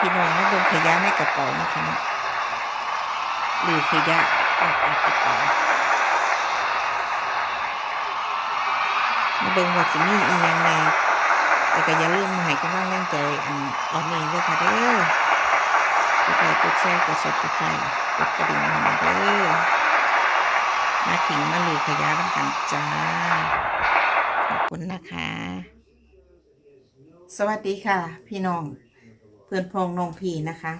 พี่น้องมาเบิ่งขยะในกระเป๋านะคะเนาะหรือขยะออกจากกระเป๋ามาเบิ่งว่าสิมีอีหยังแน่แต่ก็อย่าลืมมาให้กำลังแรงใจอันออนนี้ด้วยค่ะเด้อกดไลค์กดแชร์กด subscribe กดกระดิ่งให้หน่อยเด้อมาถึงมาหรือขยะน้ำกันจ้าขอบคุณนะคะ สวัสดีค่ะ พี่น้อง เพื่อนพองน้องพี่นะคะ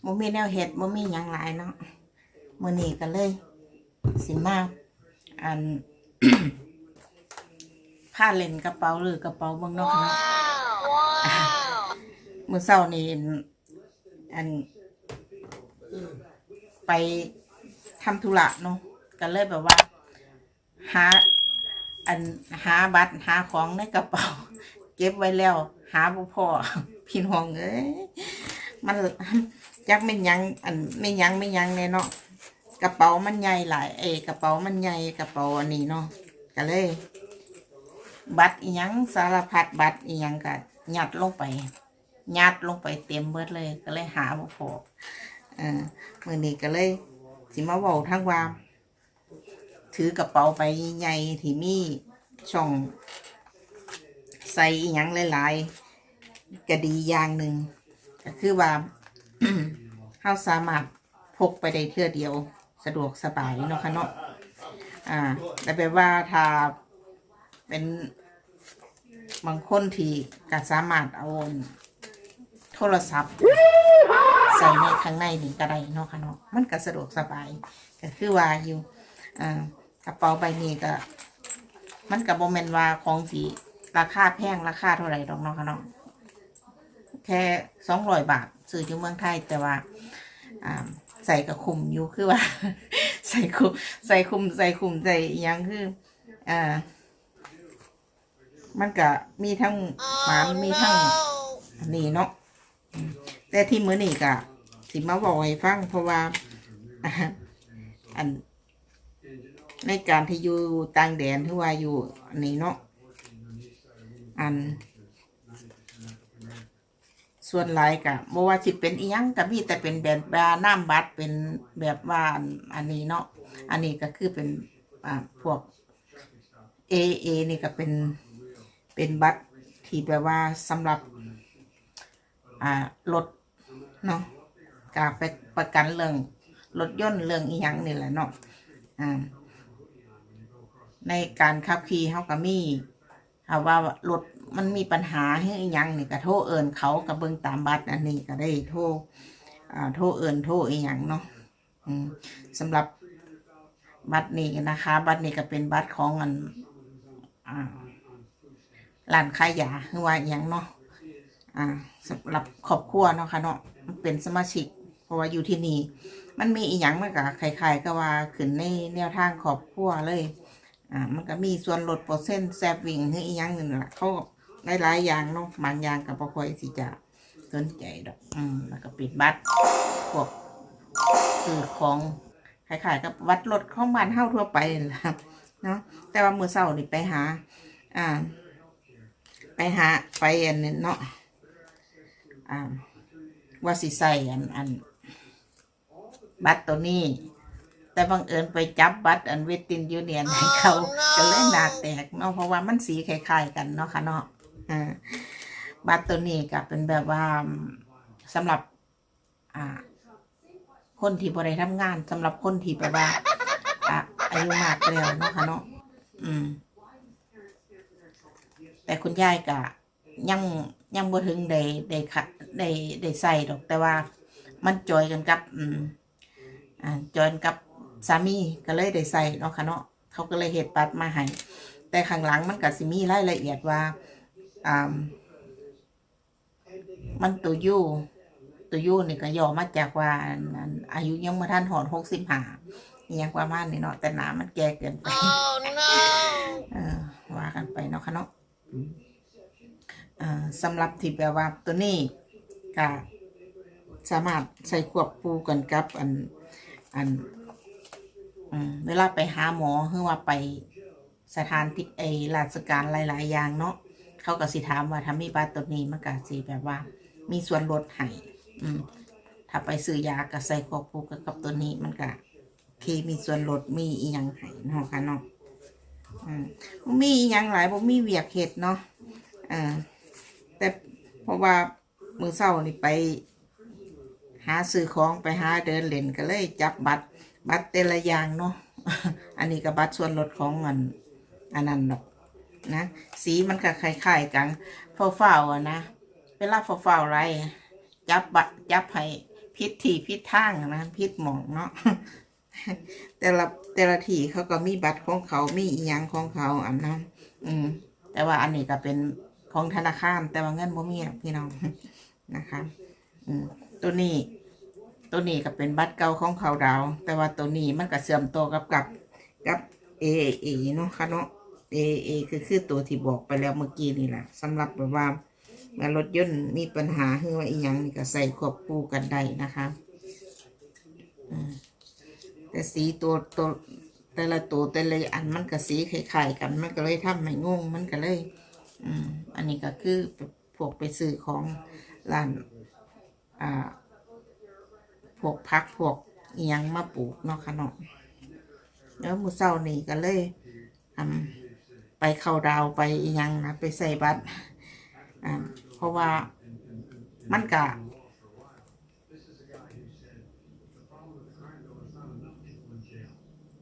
โมมีแนวเห็ดโมมีหยังหลายเนาะมื่อนี้ก็เลย สิมาอันผ้าเล่นกระเป๋าหรือกระเป๋าเบางเนอกเนาะมื่อเช้านี้อัน ไปทำธุระเนาะก็เลยแบบว่า หา อันหาบัตรหาของในกระเป๋า เก็บไว้แล้ว หาบ่พอ พี่น้องเอ้ยมันจักไม่ยังอันไม่ยังไม่ยังเนี่ยเนาะกระเป๋ามันใหญ่หลายเอกระเป๋ามันใหญ่กระเป๋าอันนี้เนาะก็เลย บัตรอียังสารพัดบัตรอียังก็ยัดลงไปยัดลงไปเต็มเบิดเลย ก็เลยหาบ่พอเออมื่อนี้ก็เลย สิมาเว้าทั้งว่า ถือกระเป๋าไปใหญ่ที่มีช่อง ใส่อียังหลายๆ ก็ดีอย่างหนึ่งก็คือว่าเราสามารถพกไปได้เทื่อเดียว สะดวกสบายเนาะค่ะเนาะอ่า แต่แปลว่าถ้าเป็นบางคนที่ก็สามารถเอาโทรศัพท์ ใส่ในข้างในนี่ก็ได้เนาะค่ะเนาะมันก็สะดวกสบาย ก็คือว่าอยู่อ่ากระเป๋าใบนี้ก็ มันกับโมเมนว่าของสีราคาแพงราคาเท่าไหร่ดอกเนาะค่ะเนาะ แค่สองร้อยบาทซื้ออยู่เมืองไทยแต่ว่าอ่าใส่กับคุมอยู่คือว่า ใส่คุมใส่คุมใส่คุมใส่อิหยังคืออ่ามันก็มีทั้งหมานมีทั้งอันนี้เนาะอืมแต่ที่มื้อนี้ก็สิมาบอกให้ฟังเพราะว่าอ่าอันในการที่อยู่ต่างแดนที่ว่าอยู่อันนี้เนาะอัน ส่วนหลายกะบ่ว่าสิเป็นอีหยังก็มีแต่เป็นแบบว่าน้ำบัตรเป็นแบบว่าอันนี้เนาะอันนี้ก็คือเป็นอ่าพวก A A นี่ก็เป็นเป็นบัตรที่แปลว่าสำหรับอ่ารถเนาะกาไปประกันเรื่องรถยนต์เรื่องอีหยังนี่แหละเนาะอ่าในการขับขี่เขาก็มีถ้าว่ารถ มันมีปัญหาให้อิหยังนี่ก็โทรเอินเขาก็เบิ่งตามบัตรอันนี้ก็ได้โทรอ่าโทรเอินโทรอีหยังเนาะอืมสำหรับบัตรนี้นะคะ บัตรนี้ก็เป็นบัตรของอันอ่าร้านขายยาหรือว่าอหยังเนาะอ่าสำหรับครอบครัวเนาะค่ะเนาะมันเป็นสมาชิก เพราะว่าอยู่ที่นี่มันมีอีหยังมันก็คล้ายๆก็ว่าขึ้นในแนวทางครอบครัวเลย อ่า มันก็มีส่วนลดเปอร์เซ็นต์แซบวิ่งให้อีกอย่างหนึ่งละเขา หลายๆอย่างเนาะบางอย่างกับพอคอยสิจะสนใจดอกอืมแล้วก็ปิดบัตรพวกซื้อของขายๆกับวัดรถของบ้านเฮาทั่วไปนั่นล่ะเนาะแต่ว่ามื้อเช้านี่ไปหา อ่า ไปหาไปอันนี้เนาะอ่าว่าสิใส่อันอัน บัตรตัวนี้ แต่บังเอิญไปจับบัตรอันเวสตินยูเนียนให้เขาก็เลยหนาแตกเนาะเพราะว่ามันสีคล้ายๆกันเนาะค่ะเนาะ อ่าบัตรตัวนี้ก็เป็นแบบว่าสำหรับ อ่า คนที่บริทำงานสำหรับคนที่แบบว่าอะอายุมากแล้วเนาะค่ะเนาะอืม แต่คุณยายก็ยังยังบ่ถึงได้ได้ค่ะได้ได้ใส่ดอก แต่ว่ามันจอยกันกับ อืม อ่าจอยกับสามีก็เลยได้ใส่เนาะค่ะเนาะเขาก็เลยเฮ็ดบัตรมาให้แต่ข้างหลังมันก็สิมีรายละเอียดว่า อ่ามันตัวยูตัวยูนี่ก็ย่อมาจากว่าอันอันอายุยังบ่ทันหอดหกสิบห้าอหยังประมาณนี้เนาะแต่หนามันแก่เกินไปเออว่ากันไปเนาะค่ะเนาะอ่าสำหรับที่แบบว่าตัวนี้ก็สามารถใส่ควบคู่กันกับ อันอันอืมเวลาไปหาหมอหรือว่าไปสถานที่ไอราชการหลาย ๆ อย่างเนาะ เขาก็สิถามว่าถ้ามีบัตรตัวนี้มันก็สิแบบว่า มีส่วนลดให้อืมถ้าไปซื้อยากับใส่ควบคู่กับกับตัวนี้มันก็โอเคมีส่วนลดมีอีหยังให้เนาะค่ะเนาะอืมมีอีหยังหลายบ่มีเวียกเฮ็ดเนาะอ่าแต่เพราะว่ามือเช้านี่ไปหาซื้อของไปหาเดินเล่นก็เลยจับบัตรบัตรแต่ละอย่างเนาะอันนี้ก็บัตรส่วนลดของอันอันนั้นดอก นะ สีมันก็คล้ายๆกันเฝ้าๆอะนะเวลาเฝ้าๆไรจับบัตรจับให้พิษที่พิษทางนะพิษหมองเนาะแต่ละแต่ละที่เขาก็มีบัตรของเขามีอีหยังของเขาอันนั้นอืม แต่ว่าอันนี้ก็เป็นของธนาคารแต่ว่าเงินบ่มีพี่น้องนะคะอืมตัวนี้ ตัวนี้ก็เป็นบัตรเก่าของเขาดาว แต่ว่าตัวนี้มันก็เสื่อมตัวกับกับกับเอเอเนาะค่ะเนาะ เอเอคือคือตัวที่บอกไปแล้วเมื่อกี้นี่แหละสำหรับแบบว่าเมื่อรถยนต์มีปัญหาหรือว่าอีหยังนี่ก็ใส่ควบคู่กันได้นะคะแต่สีตัวตัวแต่ละตัวแต่ละอันมันก็สีคล้ายๆกันมันก็เลยทำให้งงมันก็เลย อืม อันนี้ก็คือพวกไปซื้อของร้านอ่าพวกพักพวกอิหยังมาปลูกเนาะค่ะเนาะแล้วมือเศร้านี่ก็เลยอืม ไปเข้าดาวไปยังนะไปใส่บัตรอ่าเพราะว่ามันกะ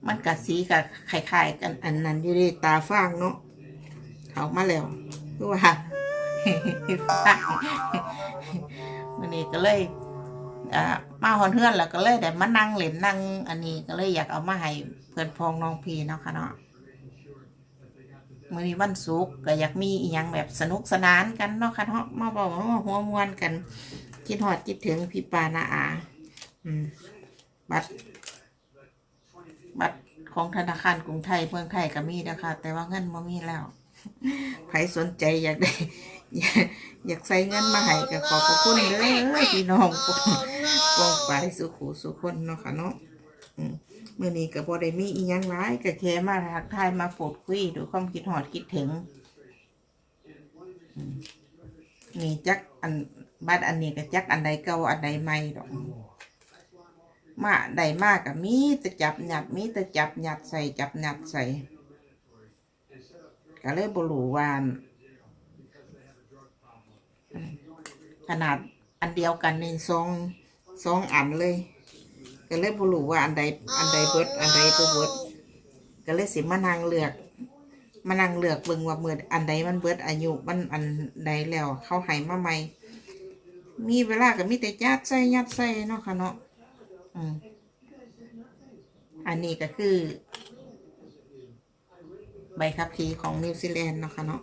มันกะสีกะคล้ายๆกันอันนั้นอยู่ในตาฟางเนาะเขามาแล้วคือว่าฟางวันนี้ก็เลยมาหอนเฮือนแล้วก็เลยได้มานั่งเล่นนั่ง อันนี้ก็เลยอยากเอามาให้เพื่อนพองน้องพีเนาะค่ะเนาะ มื่อนี้วันศุกร์ก็อยากมีอีหยังแบบสนุกสนานกันเนาะค่ะเนาะมาบอกว่าหัวมวนกัน คิดหอดคิดถึงพี่ปานาอา อืม บัตร บัตรของธนาคารกรุงไทยเมืองไทยก็มีนะคะ แต่ว่าเงินบ่มีแล้วใครสนใจอยากได้ อยากใส่เงินมาให้ก็ขอบพระคุณเด้อพี่น้องปองไปสุขูสุคนเนาะค่ะเนาะอืม มื่อนี้ก็บ่ได้มีอีหยังหลายก็แค่มาทักทายมาพูดคุยดูความคิดหอดคิดถึงมนี่จักอันบัดอันนี้ก็จักอันใดเก่าอันใดใหม่ดอกมาใดมากกับมีแต่จับหยัดมีแต่จับหยัดใส่จับหยัดใส่ก็เลยบรูวานขนาดอันเดียวกันในสองสองอันเลย ก็เลยบรูว่าอันใดอันใดเบิดอันใดบ่เบิดก็เลยสิมานั่งเลือกมานั่งเลือกเบิ่งว่าเมื่ออันใดมันเบิดอายุมันอันใดแล้วเข้าให้มาใหม่มีเวลาก็มีแต่ยัดใส่ยัดใส่เนาะค่ะเนาะอืมอันนี้ก็คือ ใบขับขี่ของนิวซีแลนด์เนาะค่ะเนาะ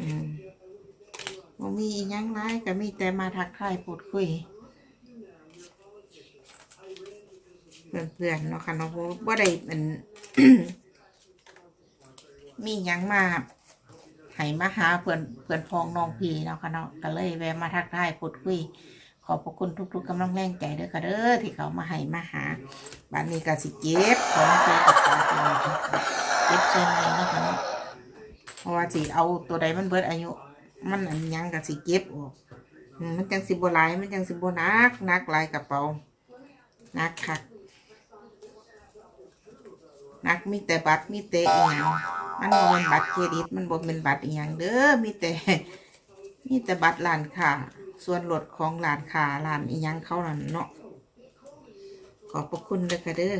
อืมมีอิหยังไรก็มีแต่มาทักทายพูดคุย เพื่อนๆเนาะค่ะเนาะบ่บ่าได้เป็นมียังมาให้มาหาเพื่อนเพื่อนพ้องน้องพี่เนาะค่ะเนาะก็เลยแวะมาทักทายพูดคุยขอบพระคุณทุกๆกำลังแรงใจเด้อค่ะเด้อที่เขามาให้มาหาบ้านนี้ก็สิเก็บของใส่กระเป๋าเก็บเส้นเลยเนาะค่ะเนาะเพราะว่าสิเอาตัวใดมันเบิดอายุ มันอันยังก็สิเก็บออกมันจังสิบ่หลายมันจังสิบ่หนักนักลายกระเป๋านักคัก นักมีแต่บัตรมีแต่อีหยังมันบ่เป็นบัตรเครดิต มันบ่เป็นบัตรอีหยังเด้อมีแต่มีแต่บัตรร้านค้าส่วนลดของร้านค้าร้านอีหยังเขานั่นเนาะขอบพระคุณเด้อค่ะเด้อ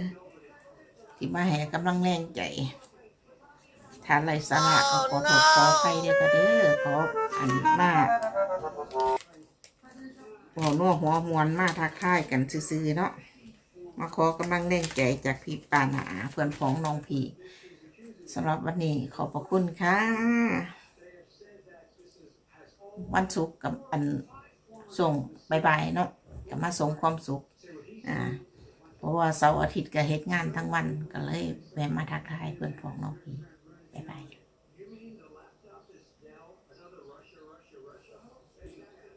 ที่มาให้กำลังแรงใจถ้าไรสาระก็ขอโทษขออภัยเด้อค่ะเด้อขออันมากหัวนัวหัวมวนมาทักทายกันซื่อๆเนาะ มาขอกำลังแรงใจจากพี่ปานาเพื่อนของน้องพี่สำหรับวันนี้ขอบพระคุณค่ะ วันศุกร์กับอันส่งบายบายเนาะกับมาส่งความสุขอ่าเพราะว่าเสาร์อาทิตย์ก็เฮ็ดงานทั้งวันก็เลยแวะมาทักทายเพื่อนของน้องพี่บายบาย